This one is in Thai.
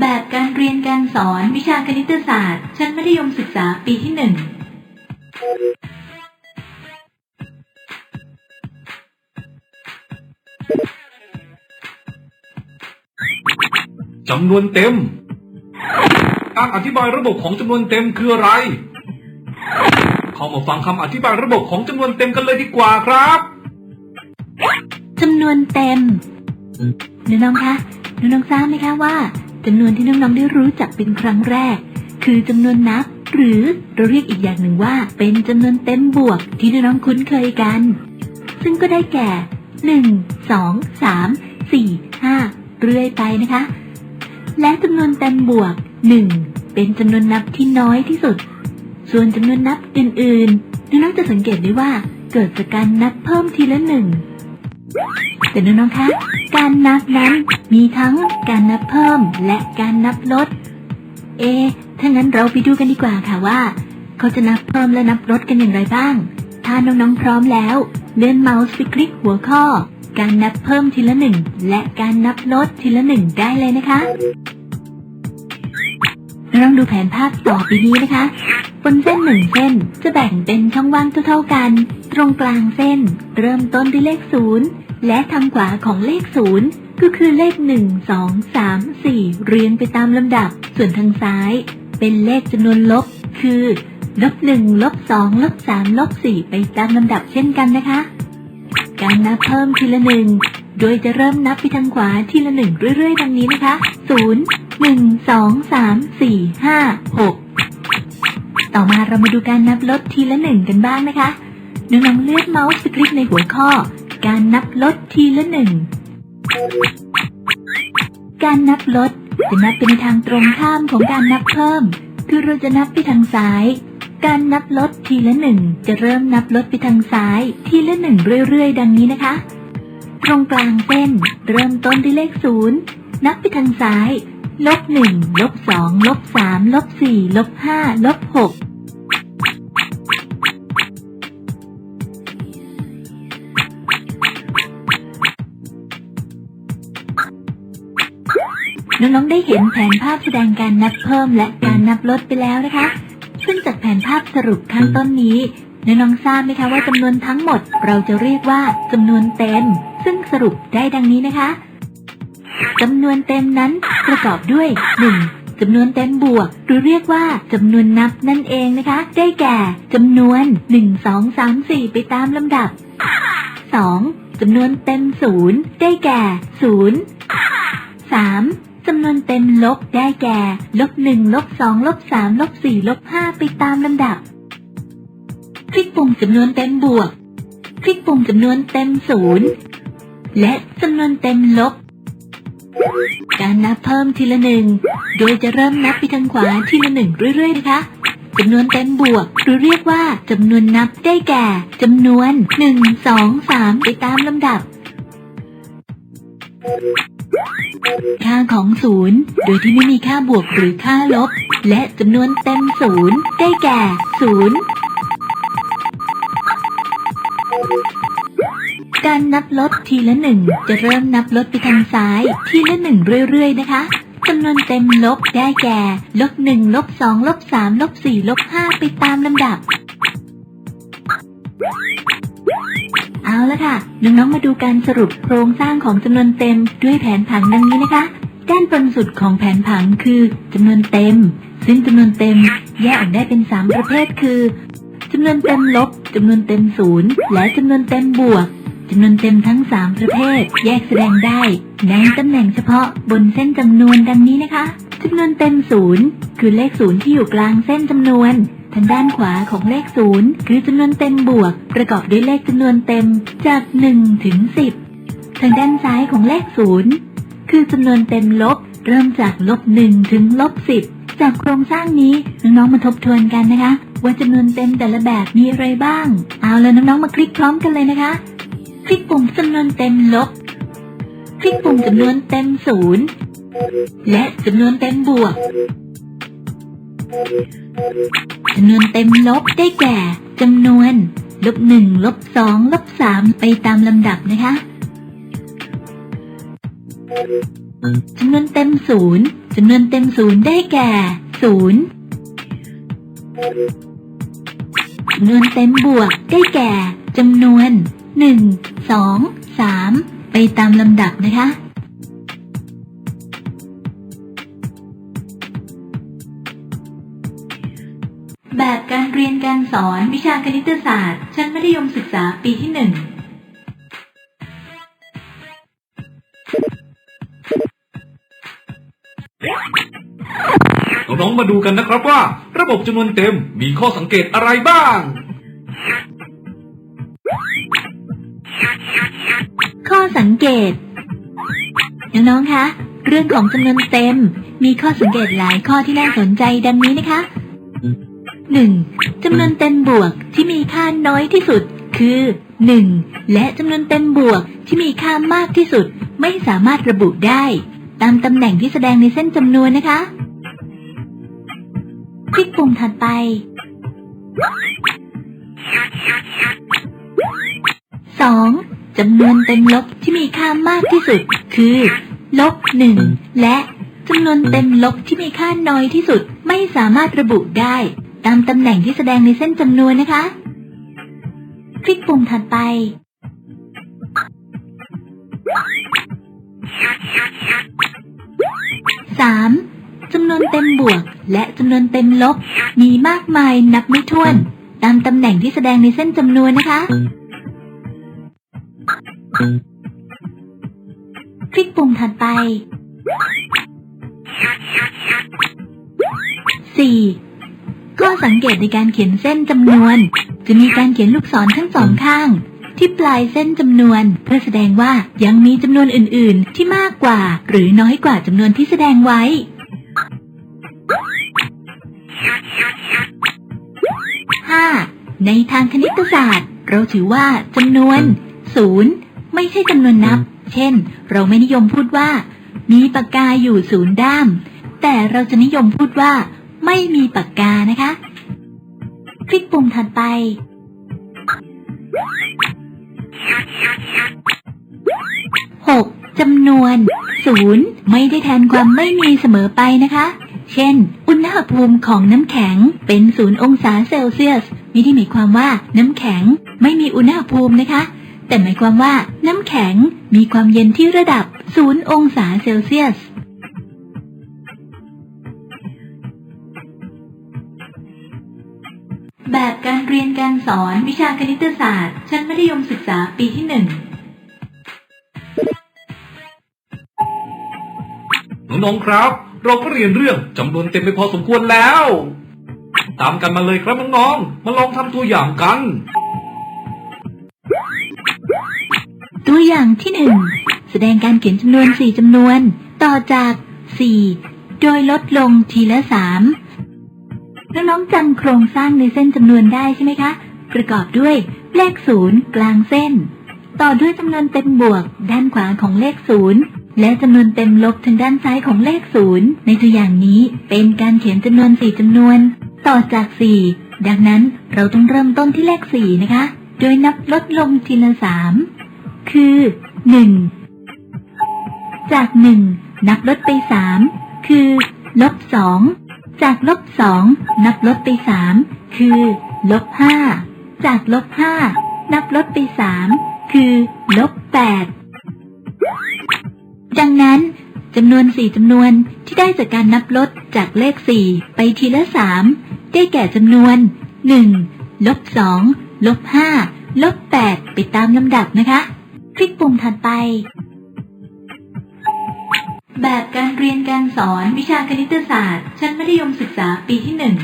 แบบการเรียนการสอนวิชาคณิตศาสตร์ ชั้นมัธยมศึกษาปีที่หนึ่งจำนวนเต็ม การอธิบายระบบของจำนวนเต็มคืออะไร เข้ามาฟังคำอธิบายระบบของจำนวนเต็มกันเลยดีกว่าครับจำนวนเต็มน้องๆคะน้องๆทราบไหมคะว่า จำนวนที่น้องๆได้รู้จักเป็นครั้งแรก คือจำนวนนับ หรือเราเรียกอีกอย่างหนึ่งว่า เป็นจำนวนเต็มบวกที่น้องๆคุ้นเคยกัน ซึ่งก็ได้แก่หนึ่งสองสามสี่ห้าเรื่อยไปนะคะ และจำนวนเต็มบวกหนึ่งเป็นจำนวนนับที่น้อยที่สุด ส่วนจำนวนนับอื่นๆน้องๆจะสังเกตได้ว่าเกิดจากการนับเพิ่มทีละหนึ่ง แต่น้องๆคะ การนับนั้นมีทั้งการนับเพิ่มและการนับลด เอ ถ้างั้นเราไปดูกันดีกว่าค่ะว่า เขาจะนับเพิ่มและนับลดกันอย่างไรบ้าง ถ้าน้องๆพร้อมแล้วเลื่อนเมาส์ไปคลิกหัวข้อ การนับเพิ่มทีละหนึ่งและการนับลดทีละหนึ่งได้เลยนะคะน้องดูแผนภาพต่อไปนี้นะคะ บนเส้นหนึ่งเส้นจะแบ่งเป็นช่องว่างเท่าๆกัน ตรงกลางเส้น เริ่มต้นด้วยเลขศูนย์ และทางขวาของเลขศูนย์ก็คือเลขหนึ่งสองสามสี่เรียงไปตามลำดับ ส่วนทางซ้าย เป็นเลขจำนวนลบ คือลบหนึ่งลบสองลบสามลบสี่ไปตามลำดับเช่นกันนะคะ การนับเพิ่มทีละหนึ่งโดยจะเริ่มนับไปทางขวาทีละหนึ่งเรื่อยๆดังนี้นะคะศูนย์หนึ่งสองสามสี่ห้าหกต่อมาเรามาดูการนับลดทีละหนึ่งกันบ้างนะคะน้องๆเลือนเมาส์ไปคลิกในหัวข้อ การนับลดทีละหนึ่ง การนับลดจะนับไปในทางตรงข้ามของการนับเพิ่ม คือเราจะนับไปทางซ้าย การนับลดทีละหนึ่งจะเริ่มนับลดไปทางซ้าย ทีละหนึ่งเรื่อยๆ ดังนี้นะคะ ตรงกลางเส้น เริ่มต้นด้วยเลขศูนย์นับไปทางซ้ายลบหนึ่งลบสองลบสามลบสี่ลบห้าลบหก น้องๆได้เห็นแผนภาพแสดงการนับเพิ่มและการนับลดไปแล้วนะคะ ซึ่งจากแผนภาพสรุปข้างต้นนี้น้องๆทราบไหมคะว่าจำนวนทั้งหมด เราจะเรียกว่าจำนวนเต็ม ซึ่งสรุปได้ดังนี้นะคะจำนวนเต็มนั้นประกอบด้วย 1. จำนวนเต็มบวก หรือเรียกว่าจำนวนนับนั่นเองนะคะ ได้แก่จำนวน 1 2 3 4 ไปตามลำดับ 2. จำนวนเต็มศูนย์ได้แก่ 0 3. จำนวนเต็มลบได้แก่ ลบ1ลบ2ลบ3ลบ4ลบ5ไปตามลำดับ คลิกปุ่มจำนวนเต็มบวก คลิกปุ่มจำนวนเต็มศูนย์และจำนวนเต็มลบ การนับเพิ่มทีละหนึ่ง โดยจะเริ่มนับไปทางขวาทีละหนึ่งเรื่อยๆนะคะจำนวนเต็มบวก หรือเรียกว่าจำนวนนับได้แก่จำนวนหนึ่งสองสามไปตามลำดับ ค่าของศูนย์โดยที่ไม่มีค่าบวกหรือค่าลบ และจำนวนเต็มศูนย์ได้แก่ศูนย์การนับลดทีละหนึ่งจะเริ่มนับลดไปทางซ้าย ทีละหนึ่งเรื่อย ๆ นะคะจำนวนเต็มลบได้แก่ ลบหนึ่งลบสองลบสามลบสี่ลบห้าไปตามลำดับ เอาละค่ะน้องๆมาดูการสรุปโครงสร้างของจำนวนเต็มด้วยแผนผังดังนี้นะคะ ด้านบนสุดของแผนผังคือจำนวนเต็ม ซึ่งจำนวนเต็มแยกออกได้เป็นสามประเภทคือจำนวนเต็มลบจำนวนเต็มศูนย์และจำนวนเต็มบวกจำนวนเต็มทั้ง 3 ประเภท แยกแสดงได้ในตำแหน่งเฉพาะบนเส้นจำนวนดังนี้นะคะจำนวนเต็มศูนย์คือเลขศูนย์ที่อยู่กลางเส้นจำนวน ทางด้านขวาของเลขศูนย์คือจำนวนเต็มบวก ประกอบด้วยเลขจำนวนเต็มจาก1ถึง10 ทางด้านซ้ายของเลขศูนย์คือจำนวนเต็มลบ เริ่มจากลบ1ถึงลบ10 จากโครงสร้างนี้น้องๆมาทบทวนกันนะคะ ว่าจำนวนเต็มแต่ละแบบมีอะไรบ้าง เอาแล้วน้องๆมาคลิกพร้อมกันเลยนะคะ คลิกปุ่มจำนวนเต็มลบ คลิกปุ่มจำนวนเต็มศูนย์และจำนวนเต็มบวก จำนวนเต็มลบได้แก่จำนวนลบหนึ่งลบสองลบสามไปตามลำดับนะคะจำนวนเต็มศูนย์จำนวนเต็มศูนย์ได้แก่ศูนย์จำนวนเต็มบวกได้แก่จำนวนหนึ่งสองสามไปตามลำดับนะคะ แบบการเรียนการสอนวิชาคณิตศาสตร์ ชั้นมัธยมศึกษาปีที่หนึ่ง น้องๆมาดูกันนะครับว่า ระบบจำนวนเต็มมีข้อสังเกตอะไรบ้าง ข้อสังเกต น้องๆคะ เรื่องของจำนวนเต็ม มีข้อสังเกตหลายข้อที่น่าสนใจดังนี้นะคะ 1. จำนวนเต็มบวกที่มีค่าน้อยที่สุด คือ1และจำนวนเต็มบวกที่มีค่ามากที่สุด ไม่สามารถระบุได้ ตามตำแหน่งที่แสดงในเส้นจำนวนนะคะ คลิกปุ่มถัดไปสองจำนวนเต็มลบที่มีค่ามากที่สุด คือลบหนึ่งและจำนวนเต็มลบที่มีค่าน้อยที่สุดไม่สามารถระบุได้ ตามตำแหน่งที่แสดงในเส้นจำนวนนะคะ คลิกปุ่มถัดไปสามจำนวนเต็มบวก และจำนวนเต็มลบ มีมากมายนับไม่ถ้วน ตามตำแหน่งที่แสดงในเส้นจำนวนนะคะ คลิกปุ่มถัดไป 4. ก็สังเกตในการเขียนเส้นจำนวน จะมีการเขียนลูกศรทั้งสองข้าง ที่ปลายเส้นจำนวน เพื่อแสดงว่ายังมีจำนวนอื่น ๆ ที่มากกว่า หรือน้อยกว่าจำนวนที่แสดงไว้ 5. ในทางคณิตศาสตร์ เราถือว่าจำนวน 0 ไม่ใช่จำนวนนับ เช่น เราไม่นิยมพูดว่า มีปากกาอยู่ศูนย์ด้าม แต่เราจะนิยมพูดว่า ไม่มีปากกานะคะ คลิกปุ่มถัดไป 6. จำนวน 0 ไม่ได้แทนความไม่มีเสมอไปนะคะ เช่น อุณหภูมิของน้ำแข็งเป็น0องศาเซลเซียส ไม่ได้หมายความว่าน้ำแข็งไม่มีอุณหภูมินะคะ แต่หมายความว่าน้ำแข็งมีความเย็นที่ระดับ 0 องศาเซลเซียส การเรียนการสอนวิชาคณิตศาสตร์ ชั้นมัธยมศึกษาปีที่หนึ่งน้องๆครับ เราก็เรียนเรื่องจำนวนเต็มไปพอสมควรแล้ว ตามกันมาเลยครับน้องๆ มาลองทำตัวอย่างกัน ตัวอย่างที่หนึ่งแสดงการเขียนจำนวนสี่จำนวน ต่อจากสี่โดยลดลงทีละสาม น้องๆจำโครงสร้างในเส้นจำนวนได้ใช่ไหมคะ ประกอบด้วยเลขศูนย์กลางเส้น ต่อด้วยจำนวนเต็มบวก ด้านขวาของเลขศูนย์และจำนวนเต็มลบทางด้านซ้ายของเลขศูนย์ในตัวอย่างนี้เป็นการเขียนจำนวนสี่จำนวน ต่อจากสี่ดังนั้นเราต้องเริ่มต้นที่เลขสี่นะคะ โดยนับลดลงทีละสามคือหนึ่งจากหนึ่งนับลดไปสามคือลบสอง จากลบสองนับลดไปสามคือลบห้าจากลบห้านับลดไปสามคือลบแปดดังนั้นจำนวนสี่จำนวนที่ได้จากการนับลดจากเลขสี่ไปทีละสามได้แก่จำนวนหนึ่งลบสองลบห้าลบแปดไปตามลำดับนะคะ คลิกปุ่มถัดไป แบบการเรียนการสอนวิชาคณิตศาสตร์ ชั้นมัธยมศึกษาปีที่หนึ่ง